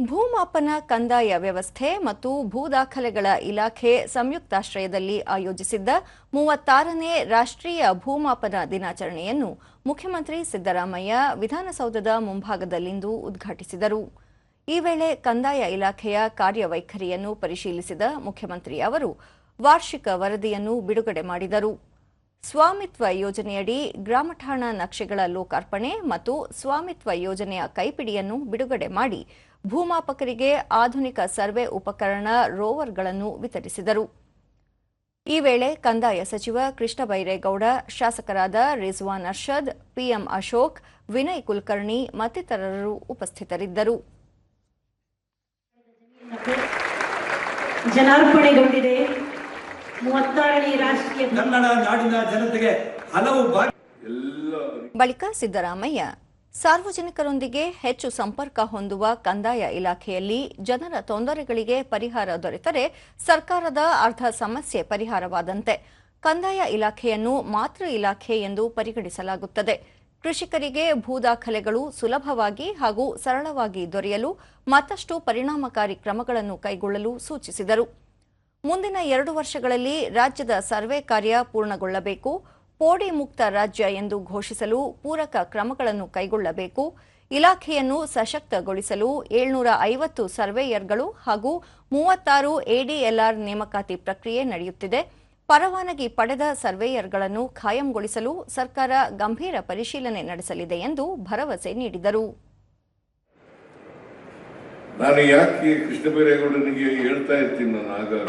ಭೂಮಾಪನ, ಕಂದಾಯ ವ್ಯವಸ್ಥೆ ಮತ್ತು ಭೂ ದಾಖಲೆಗಳ ಇಲಾಖೆ ಸಂಯುಕ್ತಾಶ್ರಯದಲ್ಲಿ ಆಯೋಜಿಸಿದ್ದ ಮೂವತ್ತಾರನೇ ರಾಷ್ಟ್ರೀಯ ಭೂಮಾಪನ ದಿನಾಚರಣೆಯನ್ನು ಮುಖ್ಯಮಂತ್ರಿ ಸಿದ್ದರಾಮಯ್ಯ ವಿಧಾನಸೌಧದ ಮುಂಭಾಗದಲ್ಲಿಂದು ಉದ್ಘಾಟಿಸಿದರು. ಈ ವೇಳೆ ಕಂದಾಯ ಇಲಾಖೆಯ ಕಾರ್ಯವೈಖರಿಯನ್ನು ಪರಿಶೀಲಿಸಿದ ಮುಖ್ಯಮಂತ್ರಿ ಅವರು ವಾರ್ಷಿಕ ವರದಿಯನ್ನು ಬಿಡುಗಡೆ ಮಾಡಿದರು. ಸ್ವಾಮಿತ್ವ ಯೋಜನೆಯಡಿ ಗ್ರಾಮಠಾಣ ನಕ್ಷೆಗಳ ಲೋಕಾರ್ಪಣೆ ಮತ್ತು ಸ್ವಾಮಿತ್ವ ಯೋಜನೆಯ ಕೈಪಿಡಿಯನ್ನು ಬಿಡುಗಡೆ ಮಾಡಿ ಭೂಮಾಪಕರಿಗೆ ಆಧುನಿಕ ಸರ್ವೆ ಉಪಕರಣ ರೋವರ್ಗಳನ್ನು ವಿತರಿಸಿದರು. ಈ ವೇಳೆ ಕಂದಾಯ ಸಚಿವ ಕೃಷ್ಣ ಬೈರೇಗೌಡ ಶಾಸಕರಾದ ರಿಜ್ವಾನ್ ಅರ್ಷದ್, ಪಿಎಂ ಅಶೋಕ್, ವಿನಯ್ ಕುಲಕರ್ಣಿ ಮತ್ತಿತರರು ಉಪಸ್ಥಿತರಿದ್ದರು. ಜನಾರ್ಪಣೆಗೊಂಡಿದೆ. ಕನ್ನಡ ನಾಡಿನ ಜನತೆಗೆ ಹಲವು ಬಳಿಕ ಸಿದ್ದರಾಮಯ್ಯ ಸಾರ್ವಜನಿಕರೊಂದಿಗೆ ಹೆಚ್ಚು ಸಂಪರ್ಕ ಹೊಂದುವ ಕಂದಾಯ ಇಲಾಖೆಯಲ್ಲಿ ಜನರ ತೊಂದರೆಗಳಿಗೆ ಪರಿಹಾರ ದೊರೆತರೆ ಸರ್ಕಾರದ ಅರ್ಧ ಸಮಸ್ಯೆ ಪರಿಹಾರವಾದಂತೆ ಕಂದಾಯ ಇಲಾಖೆಯನ್ನು ಮಾತೃ ಇಲಾಖೆ ಎಂದು ಪರಿಗಣಿಸಲಾಗುತ್ತದೆ. ಕೃಷಿಕರಿಗೆ ಭೂ ದಾಖಲೆಗಳು ಸುಲಭವಾಗಿ ಹಾಗೂ ಸರಳವಾಗಿ ದೊರೆಯಲು ಮತ್ತಷ್ಟು ಪರಿಣಾಮಕಾರಿ ಕ್ರಮಗಳನ್ನು ಕೈಗೊಳ್ಳಲು ಸೂಚಿಸಿದರು. ಮುಂದಿನ ಎರಡು ವರ್ಷಗಳಲ್ಲಿ ರಾಜ್ಯದ ಸರ್ವೆ ಕಾರ್ಯ ಪೂರ್ಣಗೊಳ್ಳಬೇಕು, ಪೋಡಿ ಮುಕ್ತ ರಾಜ್ಯ ಎಂದು ಘೋಷಿಸಲು ಪೂರಕ ಕ್ರಮಗಳನ್ನು ಕೈಗೊಳ್ಳಬೇಕು, ಇಲಾಖೆಯನ್ನು ಸಶಕ್ತಗೊಳಿಸಲು ಏಳ್ನೂರ ಐವತ್ತು ಸರ್ವೇಯರ್ಗಳು ಹಾಗೂ ಮೂವತ್ತಾರು ಎಡಿಎಲ್ಆರ್ ನೇಮಕಾತಿ ಪ್ರಕ್ರಿಯೆ ನಡೆಯುತ್ತಿದೆ. ಪರವಾನಗಿ ಪಡೆದ ಸರ್ವೇಯರ್ಗಳನ್ನು ಖಾಯಂಗೊಳಿಸಲು ಸರ್ಕಾರ ಗಂಭೀರ ಪರಿಶೀಲನೆ ನಡೆಸಲಿದೆ ಎಂದು ಭರವಸೆ ನೀಡಿದರು. ನಾನು ಯಾಕೆ ಕೃಷ್ಣ ಬೈರೇಗೌಡನಿಗೆ ಹೇಳ್ತಾ ಇರ್ತೀನಿ ನಾನು ಆಗಾಗ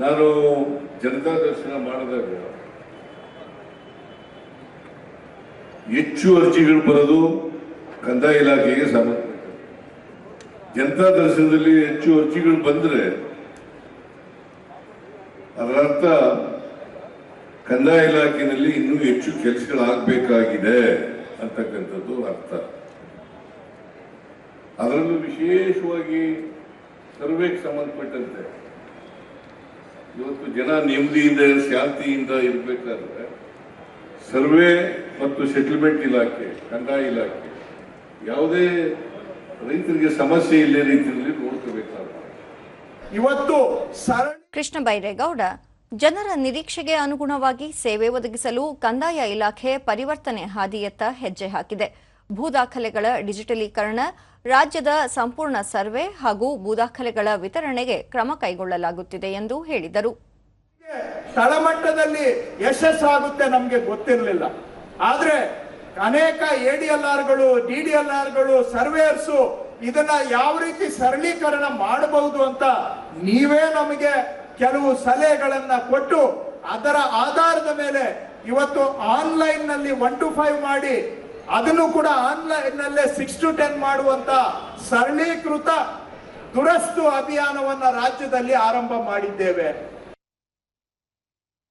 ನಾನು ಜನತಾ ದರ್ಶನ ಮಾಡಿದಾಗ ಹೆಚ್ಚು ಅರ್ಜಿಗಳು ಬರೋದು ಕಂದಾಯ ಇಲಾಖೆಗೆ ಸಮರ್ಥ ಜನತಾ ದರ್ಶನದಲ್ಲಿ ಹೆಚ್ಚು ಅರ್ಜಿಗಳು ಬಂದ್ರೆ ಅದರರ್ಥ ಕಂದಾಯ ಇಲಾಖೆಯಲ್ಲಿ ಇನ್ನೂ ಹೆಚ್ಚು ಕೆಲಸಗಳಾಗಬೇಕಾಗಿದೆ ಅಂತಕ್ಕಂಥದ್ದು ಅರ್ಥ. ಅದರಲ್ಲೂ ವಿಶೇಷವಾಗಿ ಸರ್ವೆಗೆ ಸಂಬಂಧಪಟ್ಟಂತೆ. ಇವತ್ತು ಜನ ನೆಮ್ಮದಿಯಿಂದ ಶಾಂತಿಯಿಂದ ಇರಬೇಕಾದ್ರೆ ಸರ್ವೆ ಮತ್ತು ಸೆಟಲ್ಮೆಂಟ್ ಇಲಾಖೆ ಕಂದಾಯ ಇಲಾಖೆ ಯಾವುದೇ ರೈತರಿಗೆ ಸಮಸ್ಯೆ ಇಲ್ಲೇ ರೀತಿಯಲ್ಲಿ ನೋಡ್ಕೋಬೇಕಾದ್ರೆ. ಇವತ್ತು ಕೃಷ್ಣ ಬೈರೇಗೌಡ ಜನರ ನಿರೀಕ್ಷೆಗೆ ಅನುಗುಣವಾಗಿ ಸೇವೆ ಒದಗಿಸಲು ಕಂದಾಯ ಇಲಾಖೆ ಪರಿವರ್ತನೆ ಹಾದಿಯತ್ತ ಹೆಜ್ಜೆ ಹಾಕಿದೆ. ಭೂ ದಾಖಲೆಗಳ ಡಿಜಿಟಲೀಕರಣ, ರಾಜ್ಯದ ಸಂಪೂರ್ಣ ಸರ್ವೆ ಹಾಗೂ ಭೂದಾಖಲೆಗಳ ವಿತರಣೆಗೆ ಕ್ರಮ ಕೈಗೊಳ್ಳಲಾಗುತ್ತಿದೆ ಎಂದು ಹೇಳಿದರು. ತಳಮಟ್ಟದಲ್ಲಿ ಯಶಸ್ಸಾಗುತ್ತೆ ನಮಗೆ ಗೊತ್ತಿರಲಿಲ್ಲ. ಆದ್ರೆ ಅನೇಕ ಎಡಿಎಲ್ಆರ್ಗಳು ಡಿಡಿಎಲ್ಆರ್ಗಳು ಸರ್ವೇಯರ್ಸು ಇದನ್ನ ಯಾವ ರೀತಿ ಸರಳೀಕರಣ ಮಾಡಬಹುದು ಅಂತ ನೀವೇ ನಮಗೆ ಕೆಲವು ಸಲಹೆಗಳನ್ನ ಕೊಟ್ಟು ಅದರ ಆಧಾರದ ಮೇಲೆ ಇವತ್ತು ಆನ್ಲೈನ್ನಲ್ಲಿ ಒನ್ ಟು ಫೈವ್ ಮಾಡಿ ಅದನ್ನು ಕೂಡ ಆನ್ಲೈನ್ ನಲ್ಲೇ ಸಿಕ್ಸ್ ಟು ಟೆನ್ ಮಾಡುವಂತ ಸರಳೀಕೃತ ದುರಸ್ತು ಅಭಿಯಾನವನ್ನ ರಾಜ್ಯದಲ್ಲಿ ಆರಂಭ ಮಾಡಿದ್ದೇವೆ.